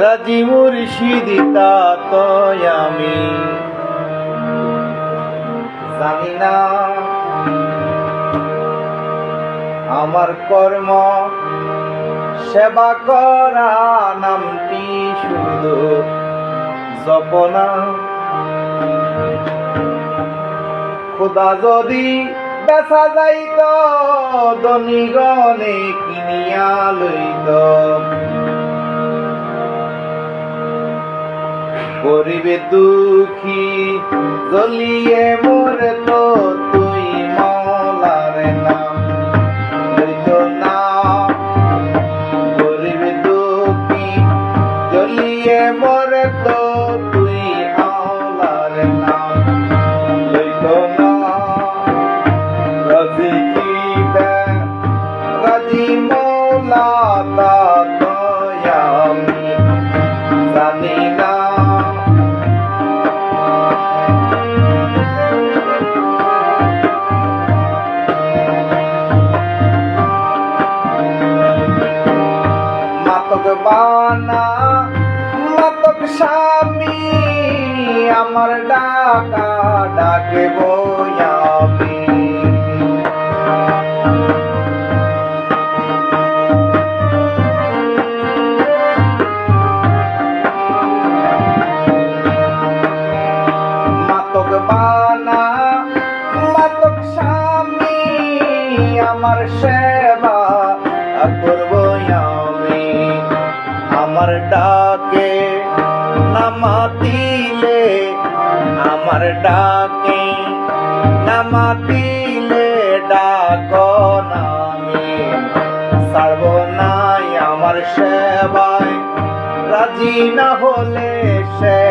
রাজি মুর্শিদি তাতয় আমি। জানি না আমার কর্ম সেবা করা নামটি শুধু জপনা। খোদা যদি বেচা যাইত দনিগণে কিনিয়া লইত। গরিবে দুঃখী চলিয়ে মোর তো বানা মাতক স্বামী আমার ডাকা ডাকে বয়ামি মাতক বানা মাতক আমার সেবা আমার ডাকে, নামা দিলে আমার ডাকে, নামা দিলে ডাক নামে। সারব নাই আমার সেবায়, রাজি না হলে সে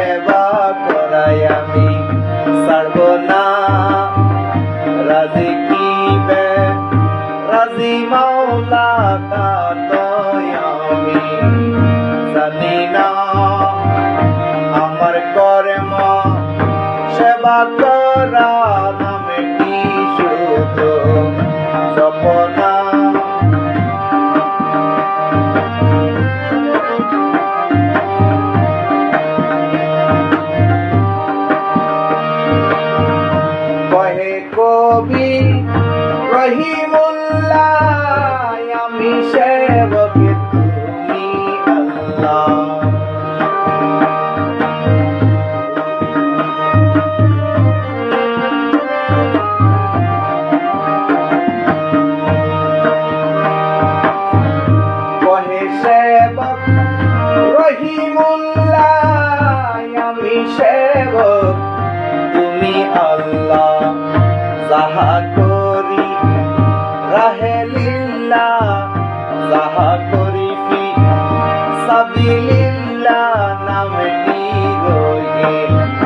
Ram you.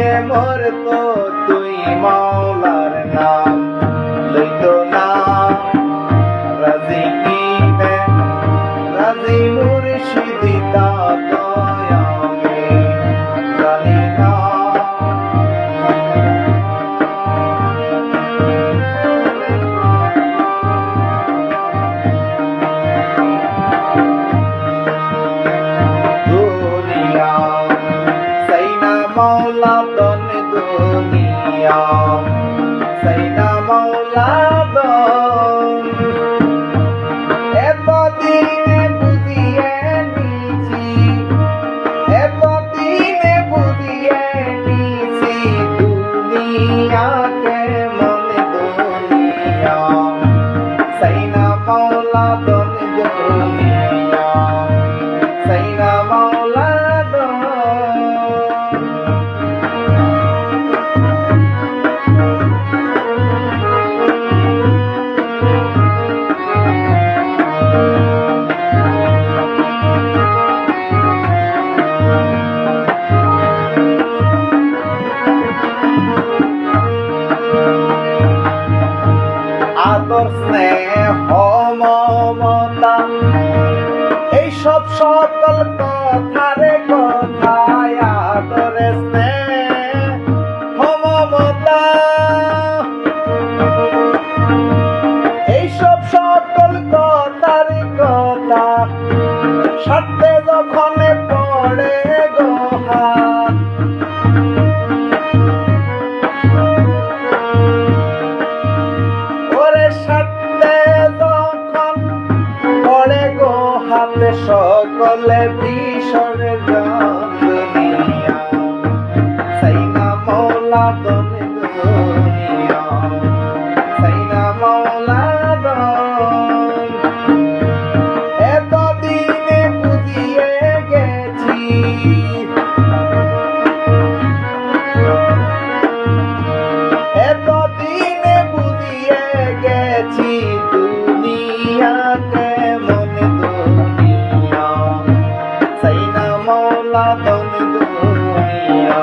দিয়ে মরতো তুই মাওলার না সাথে যখন দুনিয়া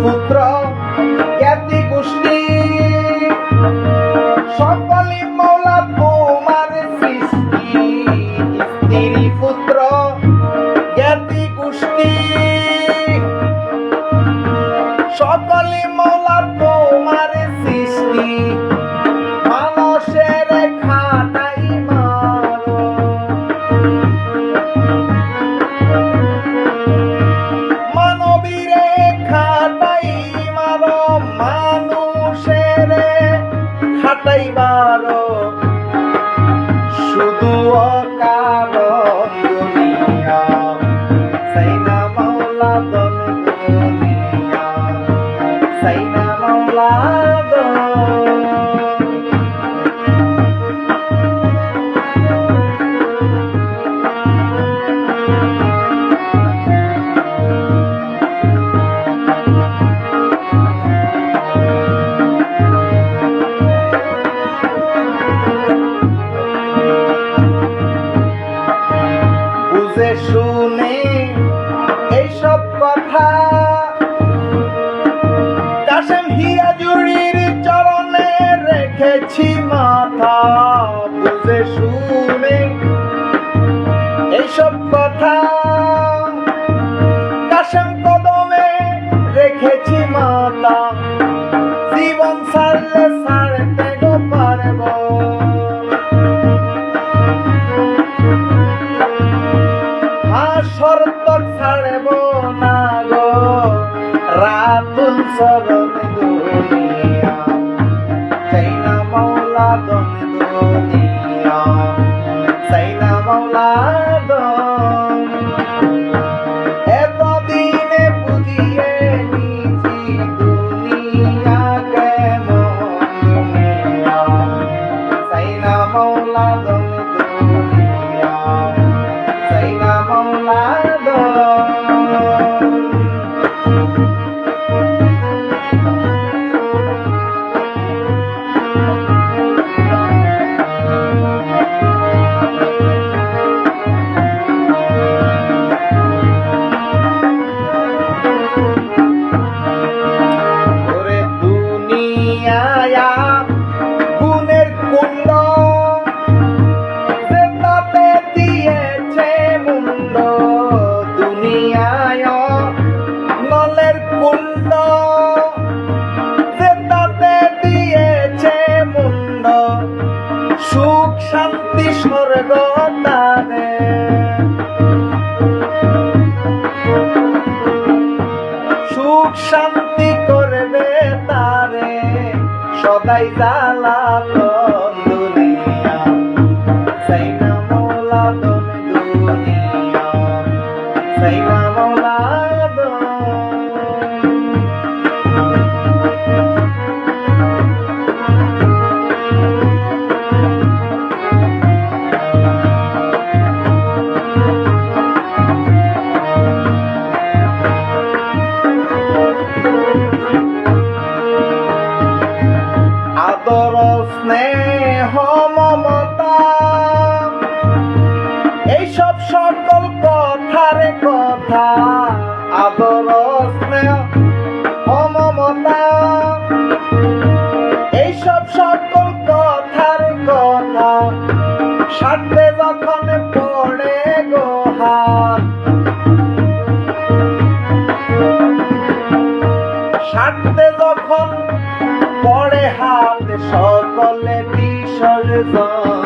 futuro কাছে শুনে এইসব কথা। কাশেম হিরাজুরির চরণে রেখেছি মাথা, বুঝে শুনে এইসব কথা। কাশেম কদমে রেখেছি মাথা, জীবন সারলে সার নাই যা কথা স্নেহ অমমতা এইসব সকল কথার কথা সাথে যখন পড়ে গোহার সাথে যখন পড়ে হাত, সকলে বিসর্জন।